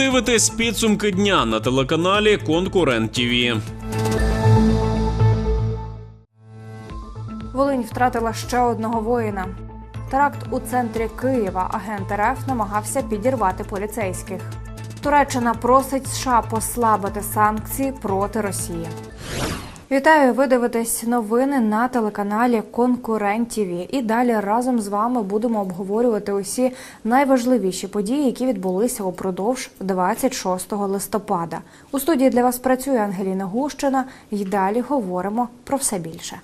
дивитесь підсумки дня на телеканалі Конкурент ТІВІ. Волинь втратила ще одного воїна. Теракт у центрі Києва. Агент РФ намагався підірвати поліцейських. Туреччина просить США послабити санкції проти Росії. Вітаю! Ви дивитесь новини на телеканалі Конкурент ТІВІ. І далі разом з вами будемо обговорювати усі найважливіші події, які відбулися упродовж 26 листопада. У студії для вас працює Ангеліна Гущина. І далі говоримо про все більше.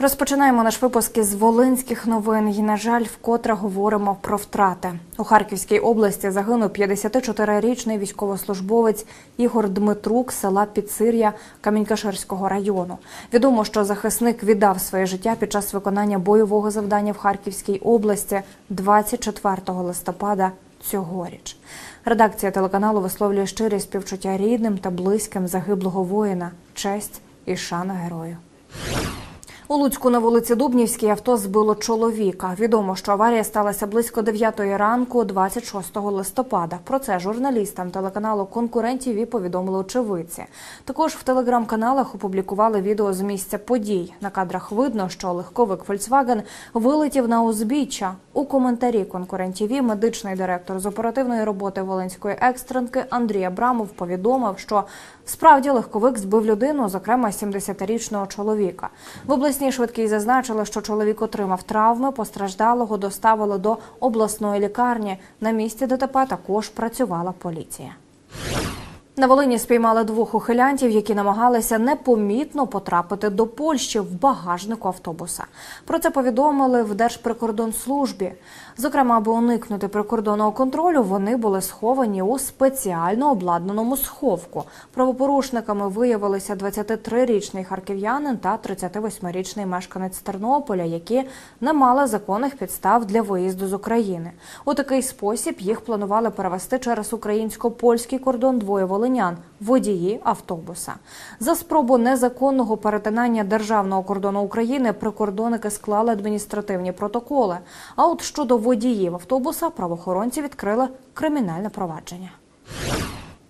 Розпочинаємо наш випуск із волинських новин. І, на жаль, вкотре говоримо про втрати. У Харківській області загинув 54-річний військовослужбовець Ігор Дмитрук села Підсир'я Камінькаширського району. Відомо, що захисник віддав своє життя під час виконання бойового завдання в Харківській області 24 листопада цьогоріч. Редакція телеканалу висловлює щирі співчуття рідним та близьким загиблого воїна, честь і шана герою. У Луцьку на вулиці Дубнівській авто збило чоловіка. Відомо, що аварія сталася близько 9 ранку, 26 листопада. Про це журналістам телеканалу Конкурентів повідомили очевидці. Також в телеграм-каналах опублікували відео з місця подій. На кадрах видно, що легковик Volkswagen вилетів на узбіччя. У коментарі конкурентів медичний директор з оперативної роботи Волинської екстренки Андрій Абрамов повідомив, що справді легковик збив людину, зокрема 70-річного чоловіка. В обласній швидкій зазначили, що чоловік отримав травми, постраждалого доставили до обласної лікарні. На місці ДТП також працювала поліція. На Волині спіймали двох ухилянтів, які намагалися непомітно потрапити до Польщі в багажнику автобуса. Про це повідомили в Держприкордонслужбі. Зокрема, аби уникнути прикордонного контролю, вони були сховані у спеціально обладнаному сховку. Правопорушниками виявилися 23-річний харків'янин та 38-річний мешканець Тернополя, які не мали законних підстав для виїзду з України. У такий спосіб їх планували перевести через українсько-польський кордон двоє волинян водії автобуса. За спробу незаконного перетинання державного кордону України прикордонники склали адміністративні протоколи. А от щодо водіїв автобуса правоохоронці відкрили кримінальне провадження.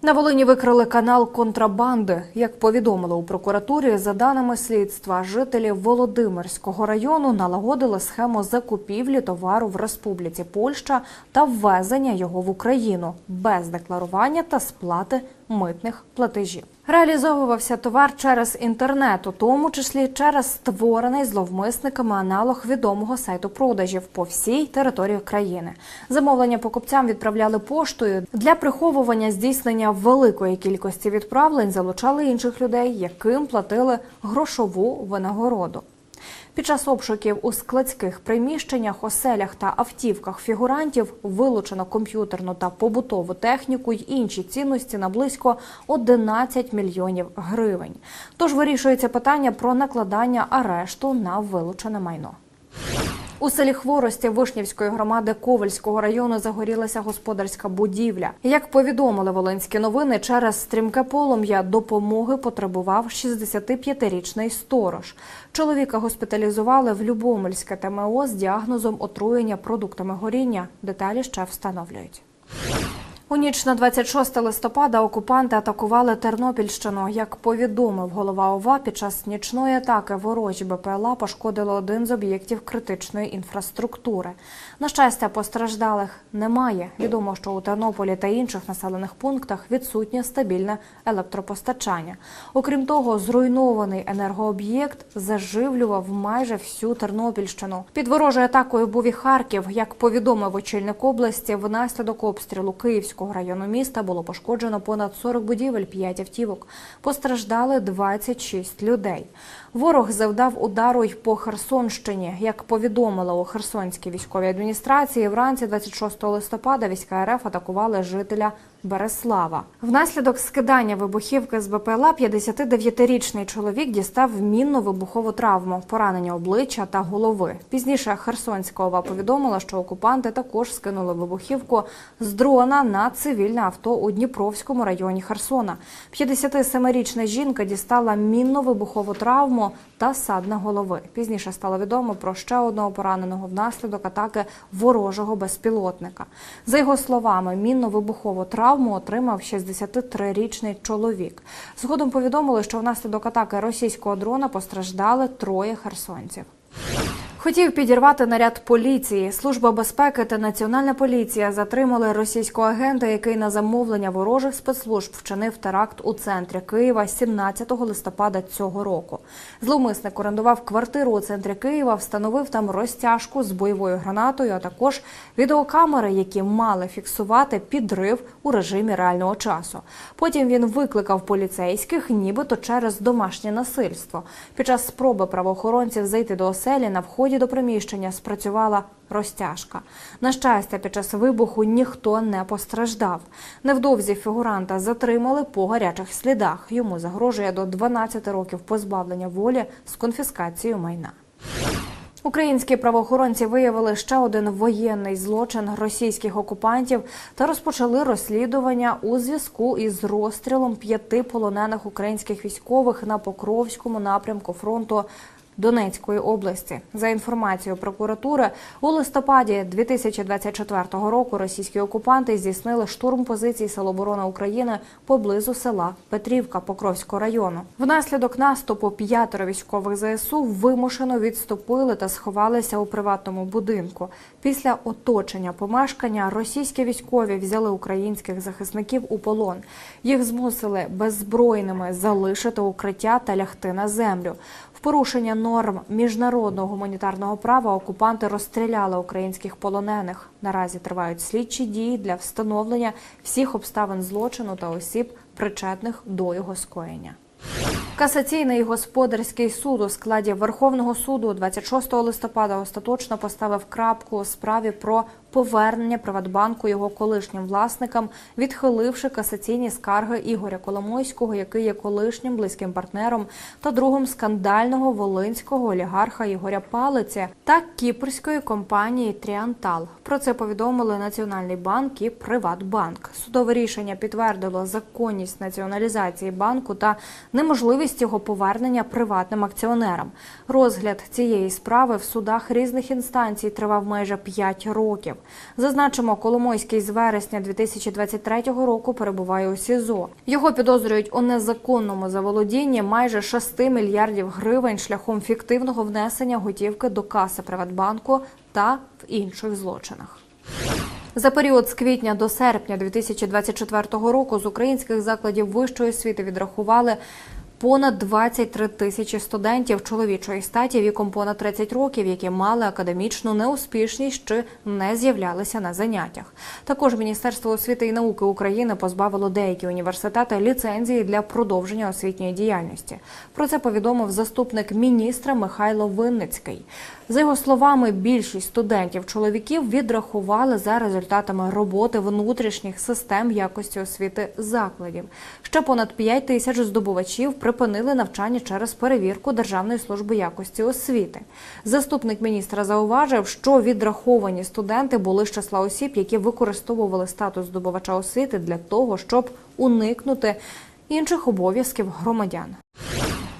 На Волині викрили канал контрабанди. Як повідомили у прокуратурі, за даними слідства, жителі Володимирського району налагодили схему закупівлі товару в Республіці Польща та ввезення його в Україну без декларування та сплати митних платежів. Реалізовувався товар через інтернет, у тому числі через створений зловмисниками аналог відомого сайту продажів по всій території країни. Замовлення покупцям відправляли поштою для приховування здійснення великої кількості відправлень. Залучали інших людей, яким платили грошову винагороду. Під час обшуків у складських приміщеннях, оселях та автівках фігурантів вилучено комп'ютерну та побутову техніку й інші цінності на близько 11 мільйонів гривень. Тож вирішується питання про накладання арешту на вилучене майно. У селі Хворості Вишнівської громади Ковальського району загорілася господарська будівля. Як повідомили волинські новини, через стрімке полум'я допомоги потребував 65-річний сторож. Чоловіка госпіталізували в Любомельське ТМО з діагнозом отруєння продуктами горіння. Деталі ще встановлюють. У ніч на 26 листопада окупанти атакували Тернопільщину. Як повідомив голова ОВА, під час нічної атаки ворожі БПЛА пошкодили один з об'єктів критичної інфраструктури. На щастя, постраждалих немає. Відомо, що у Тернополі та інших населених пунктах відсутнє стабільне електропостачання. Окрім того, зруйнований енергооб'єкт заживлював майже всю Тернопільщину. Під ворожою атакою був і Харків. Як повідомив очільник області, внаслідок обстрілу Київського району міста було пошкоджено понад 40 будівель, 5 автівок. Постраждали 26 людей. Ворог завдав удару й по Херсонщині. Як повідомила у Херсонській військовій адміністрації, вранці 26 листопада війська РФ атакували жителя Береслава. Внаслідок скидання вибухівки з БПЛА 59-річний чоловік дістав мінну вибухову травму, поранення обличчя та голови. Пізніше Херсонська повідомила, що окупанти також скинули вибухівку з дрона на цивільне авто у Дніпровському районі Херсона. 57-річна жінка дістала мінну вибухову травму та садна голови. Пізніше стало відомо про ще одного пораненого внаслідок атаки ворожого безпілотника. За його словами, мінно-вибухову травму травму отримав 63-річний чоловік. Згодом повідомили, що внаслідок атаки російського дрона постраждали троє херсонців. Хотів підірвати наряд поліції. Служба безпеки та національна поліція затримали російського агента, який на замовлення ворожих спецслужб вчинив теракт у центрі Києва 17 листопада цього року. Зловмисник орендував квартиру у центрі Києва, встановив там розтяжку з бойовою гранатою, а також відеокамери, які мали фіксувати підрив у режимі реального часу. Потім він викликав поліцейських, нібито через домашнє насильство. Під час спроби правоохоронців зайти до оселі на вході до приміщення спрацювала розтяжка. На щастя, під час вибуху ніхто не постраждав. Невдовзі фігуранта затримали по гарячих слідах. Йому загрожує до 12 років позбавлення волі з конфіскацією майна. Українські правоохоронці виявили ще один воєнний злочин російських окупантів та розпочали розслідування у зв'язку із розстрілом п'яти полонених українських військових на Покровському напрямку фронту. Донецької області за інформацією прокуратури у листопаді 2024 року російські окупанти здійснили штурм позицій Сил оборони України поблизу села Петрівка Покровського району. Внаслідок наступу п'ятеро військових ЗСУ вимушено відступили та сховалися у приватному будинку. Після оточення помешкання російські військові взяли українських захисників у полон. Їх змусили беззбройними залишити укриття та лягти на землю. В порушення норм міжнародного гуманітарного права окупанти розстріляли українських полонених. Наразі тривають слідчі дії для встановлення всіх обставин злочину та осіб, причетних до його скоєння. Касаційний господарський суд у складі Верховного суду 26 листопада остаточно поставив крапку у справі про повернення Приватбанку його колишнім власникам, відхиливши касаційні скарги Ігоря Коломойського, який є колишнім близьким партнером та другом скандального волинського олігарха Ігоря Палиці та кіпрської компанії Тріантал. Про це повідомили Національний банк і Приватбанк. Судове рішення підтвердило законність націоналізації банку та неможливість його повернення приватним акціонерам. Розгляд цієї справи в судах різних інстанцій тривав майже 5 років. Зазначимо, Коломойський з вересня 2023 року перебуває у СІЗО. Його підозрюють у незаконному заволодінні майже 6 мільярдів гривень шляхом фіктивного внесення готівки до каси Приватбанку та в інших злочинах. За період з квітня до серпня 2024 року з українських закладів вищої освіти відрахували понад 23 тисячі студентів чоловічої статі віком понад 30 років, які мали академічну неуспішність чи не з'являлися на заняттях. Також Міністерство освіти і науки України позбавило деякі університети ліцензії для продовження освітньої діяльності. Про це повідомив заступник міністра Михайло Винницький. За його словами, більшість студентів-чоловіків відрахували за результатами роботи внутрішніх систем якості освіти закладів. Ще понад 5 тисяч здобувачів припинили навчання через перевірку Державної служби якості освіти. Заступник міністра зауважив, що відраховані студенти були з числа осіб, які використовували статус здобувача освіти для того, щоб уникнути інших обов'язків громадян.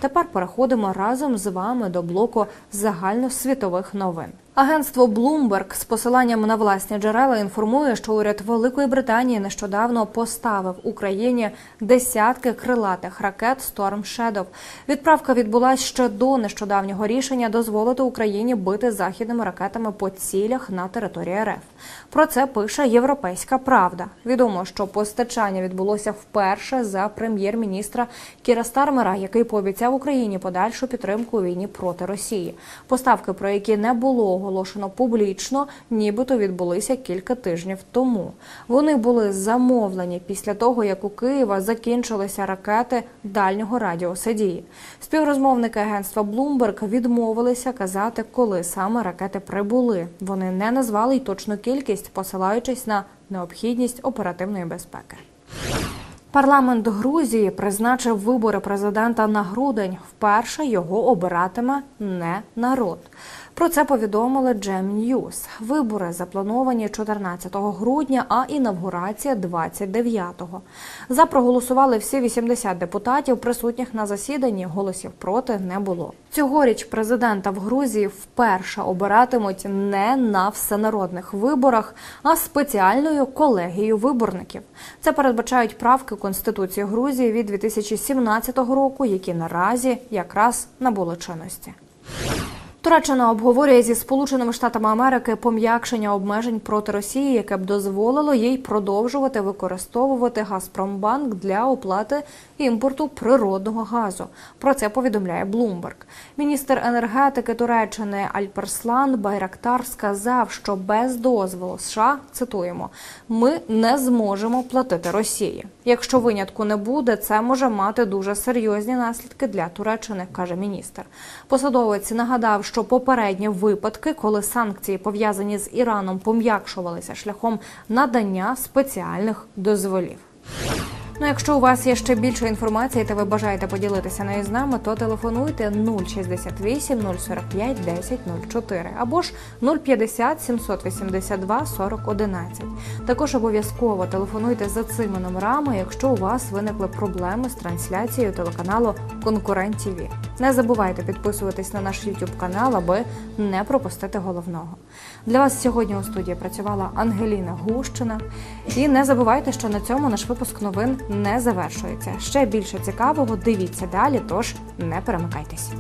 Тепер переходимо разом з вами до блоку загальносвітових новин. Агентство Bloomberg з посиланням на власні джерела інформує, що уряд Великої Британії нещодавно поставив Україні десятки крилатих ракет Storm Shadow. Відправка відбулася ще до нещодавнього рішення дозволити Україні бити західними ракетами по цілях на території РФ. Про це пише Європейська Правда. Відомо, що постачання відбулося вперше за прем'єр-міністра Кіра Стармера, який пообіцяв Україні подальшу підтримку у війні проти Росії. Поставки, про які не було оголошено публічно, нібито відбулися кілька тижнів тому. Вони були замовлені після того, як у Києва закінчилися ракети дальнього радіуса дії. Співрозмовники агентства Bloomberg відмовилися казати, коли саме ракети прибули. Вони не назвали й точну кількість, посилаючись на необхідність оперативної безпеки. Парламент Грузії призначив вибори президента на грудень. Вперше його обиратиме не народ. Про це повідомили Джем Ньюс. Вибори заплановані 14 грудня, а інавгурація 29-го. За проголосували всі 80 депутатів, присутніх на засіданні. Голосів проти не було. Цьогоріч президента в Грузії вперше обиратимуть не на всенародних виборах, а спеціальною колегією виборників. Це передбачають правки Конституції Грузії від 2017 року, які наразі якраз набули чинності. Туреччина обговорює зі Сполученими Штатами Америки пом'якшення обмежень проти Росії, яке б дозволило їй продовжувати використовувати Газпромбанк для оплати імпорту природного газу. Про це повідомляє Bloomberg. Міністр енергетики Туреччини Альперслан Байрактар сказав, що без дозволу США цитуємо: ми не зможемо платити Росії. Якщо винятку не буде, це може мати дуже серйозні наслідки для Туреччини, каже міністр. Посадовець нагадав, що попередні випадки, коли санкції пов'язані з Іраном пом'якшувалися шляхом надання спеціальних дозволів. Ну, якщо у вас є ще більше інформації та ви бажаєте поділитися нею з нами, то телефонуйте 068 045 10 04 або ж 050 782 40 11. Також обов'язково телефонуйте за цими номерами, якщо у вас виникли проблеми з трансляцією телеканалу Конкурент ТІВІ. Не забувайте підписуватись на наш YouTube канал, аби не пропустити головного. Для вас сьогодні у студії працювала Ангеліна Гущина. І не забувайте, що на цьому наш випуск новин не завершується. Ще більше цікавого дивіться далі, тож не перемикайтесь.